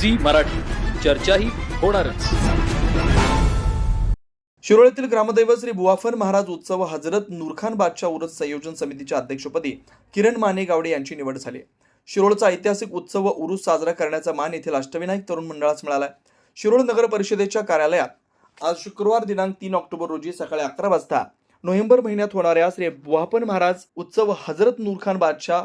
Zee Marathi. चर्चाही होणारच. शिरोळीतील ग्रामदैवत श्री बुवाफर महाराज उत्सव हजरत नूरखान बादशाह उरस संयोजन समितीच्या अध्यक्षपदी किरण माने गावडे यांची निवड झाली. शिरोळचा ऐतिहासिक उत्सव व उरूस साजरा करण्याचा मान येथील अष्टविनायक तरुण मंडळास मिळाला शिरोळ नगर परिषदेच्या कार्यालयात आज शुक्रवार दिनांक तीन ऑक्टोबर रोजी सकाळी अकरा वाजता नोव्हेंबर महिन्यात होणाऱ्या श्री बुवाफन महाराज उत्सव हजरत नूरखान बादशाह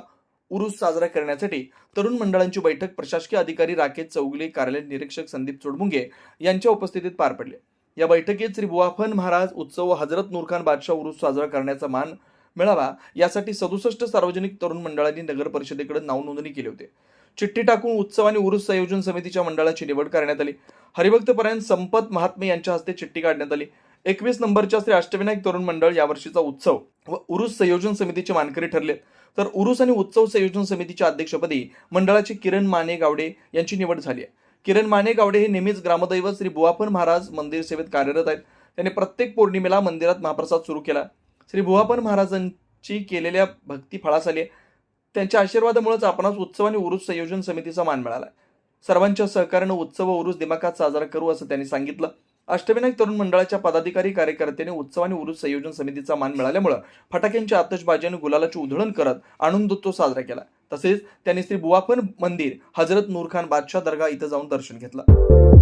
उरूस साजरा करण्यासाठी तरुण मंडळांची बैठक प्रशासकीय अधिकारी राकेश चौगुले कार्यालय निरीक्षक संदीप चोडमुंगे यांच्या उपस्थितीत पार पडले. या बैठकीत श्री बुवाफन महाराज उत्सव व हजरत नूरखान बादशाह उरूस साजरा करण्याचा मान मिळावा यासाठी सदुसष्ट सार्वजनिक तरुण मंडळांनी नगर परिषदेकडे नाव नोंदणी केली होती. चिठ्ठी टाकून उत्सव आणि उरूस संयोजन समितीच्या मंडळाची निवड करण्यात आली. हरिभक्तपरायण संपत महात्मे यांच्या हस्ते चिठ्ठी काढण्यात आली. एकवीस नंबरच्या श्री अष्टविनायक तरुण मंडळ यावर्षीचा उत्सव व उरुस संयोजन समितीचे मानकरी ठरले. तर उरुस आणि उत्सव संयोजन समितीच्या अध्यक्षपदी मंडळाचे किरण माने गावडे यांची निवड झाली आहे. किरण माने गावडे हे नेहमीच ग्रामदैवत श्री बुवापन महाराज मंदिर सेवेत कार्यरत आहेत. त्यांनी प्रत्येक पौर्णिमेला मंदिरात महाप्रसाद सुरू केला. श्री बुवापन महाराजांची केलेल्या भक्ती फळास आली आहे. त्यांच्या आशीर्वादामुळेच आपणास उत्सव आणि उरुस संयोजन समितीचा मान मिळाला सर्वांच्या सहकार्यानं उत्सव उरुस दिमाखात साजरा करू असं त्यांनी सांगितलं. अष्टविनायक तरुण मंडळाच्या पदाधिकारी कार्यकर्त्यांनी उत्सव आणि उरुस संयोजन समितीचा मान मिळाल्यामुळे फटाक्यांच्या आतषबाजी आणि गुलालाची उधळण करत आनंदोत्सव साजरा केला. तसेच त्यांनी श्री बुवाफन मंदिर हजरत नूरखान बादशाह दर्गा इथं जाऊन दर्शन घेतलं.